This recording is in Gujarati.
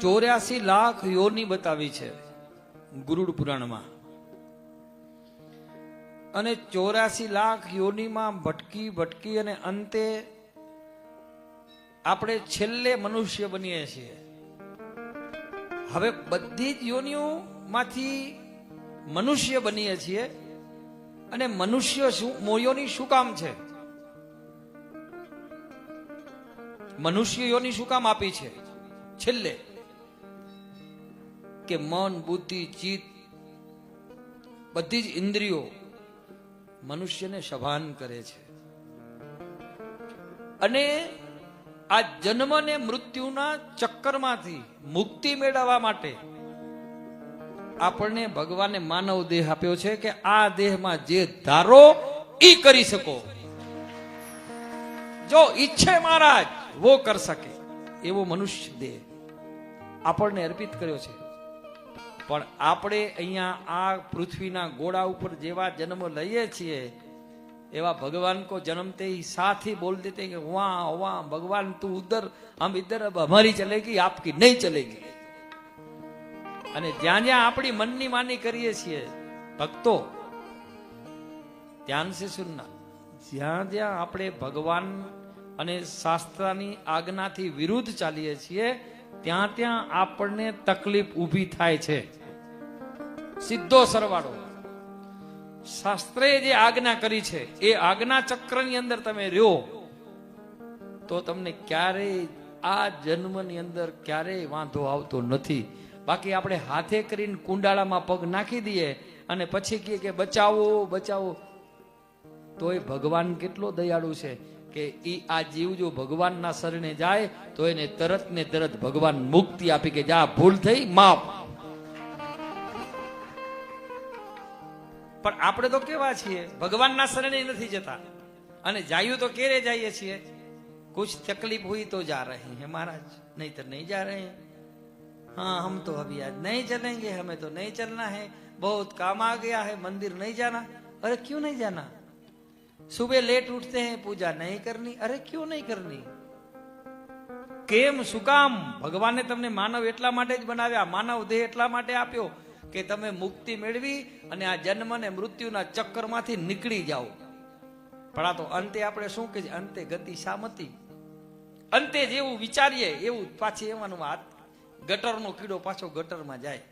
ચોર્યાસી લાખ યોની બતાવી છે ગુરુડ પુરાણમાં. અને ચોર્યાસી લાખ યોનીમાં ભટકી ભટકી અને અંતે આપણે છેલ્લે મનુષ્ય બનીએ છીએ. હવે બધી જ યોનિઓમાંથી મનુષ્ય બનીએ છીએ અને મનુષ્ય શું, મોયોની શું કામ છે? મનુષ્ય યોની શું કામ આપી છે? છેલ્લે. કે મન, બુદ્ધિ, ચિત્ત બધી જ ઇન્દ્રિયો મનુષ્યને સભાન કરે છે. અને આ જન્મ ને મૃત્યુના ચક્કરમાંથી મુક્તિ મેળવવા માટે આપણને ભગવાને માનવ દેહ આપ્યો છે કે આ દેહમાં જે ધારો, ઈ કરી શકો. જો ઈચ્છે મહારાજ, વો કર શકે. એવો મનુષ્ય દેહ આપણને અર્પિત કર્યો છે. પણ આપણે અહીંયા આ પૃથ્વીના ગોળા ઉપર જેવા જન્મ લઈએ છીએ એવા भगवान को जन्मते ही साथ ही बोल देते हैं कि वाह वाह भगवान तू उधर हम इधर अब हमारी चलेगी आपकी नहीं चलेगी અને જ્યાં જ્યાં આપણી મનની માની કરીએ છીએ ભક્તો ધ્યાન સે સુનના જ્યાં જ્યાં આપણે ભગવાન અને શાસ્ત્રની આજ્ઞાથી વિરુદ્ધ ચાલીએ છીએ ત્યાં ત્યાં આપણને તકલીફ ઊભી થાય છે સીધો સરવાળો. શાસ્ત્રે જે આજ્ઞા કરી છે, એ આજ્ઞા ચક્રની અંદર તમે રહ્યો, તો તમને ક્યારેય આ જન્મની અંદર ક્યારેય વાંધો આવતો નથી. બાકી આપણે હાથે કરીને કુંડાળામાં પગ નાખી દઈએ અને પછી કહીએ કે બચાવો બચાવો. તોય ભગવાન કેટલો દયાળુ છે કે ઈ આ જીવ જો ભગવાનના શરણે જાય, તો એને તરત ને તરત ભગવાન મુક્તિ આપી કે જા, ભૂલ થઈ, માફ. પણ આપણે તો કેવા છીએ ભગવાનના શરણે નથી જતા અને જાયું તો કેરે જઈએ છીએ कुछ तकलीफ हुई तो जा रहे हैं महाराज नहीं तो नहीं जा रहे हैं हाँ हम तो अभी आज नहीं चलेंगे हमें तो नहीं चलना है बहुत काम आ गया है मंदिर नहीं जाना अरे क्यों नहीं जाना सुबह लेट उठते हैं पूजा नहीं करनी अरे क्यों नहीं करनी કેમ શું કામ ભગવાને તમને માનવ એટલા માટે જ બનાવ્યા માનવ દેહ એટલા માટે આપ્યો કે તમે મુક્તિ મેળવી અને આ જન્મ ને મૃત્યુના ચક્કરમાંથી નીકળી જાઓ. પણ આ તો અંતે આપણે શું કે અંતે ગતિ સામતી અંતે જેવું વિચારીએ, એવું પાછી એવાનું ગટરનો કીડો પાછો ગટરમાં જાય.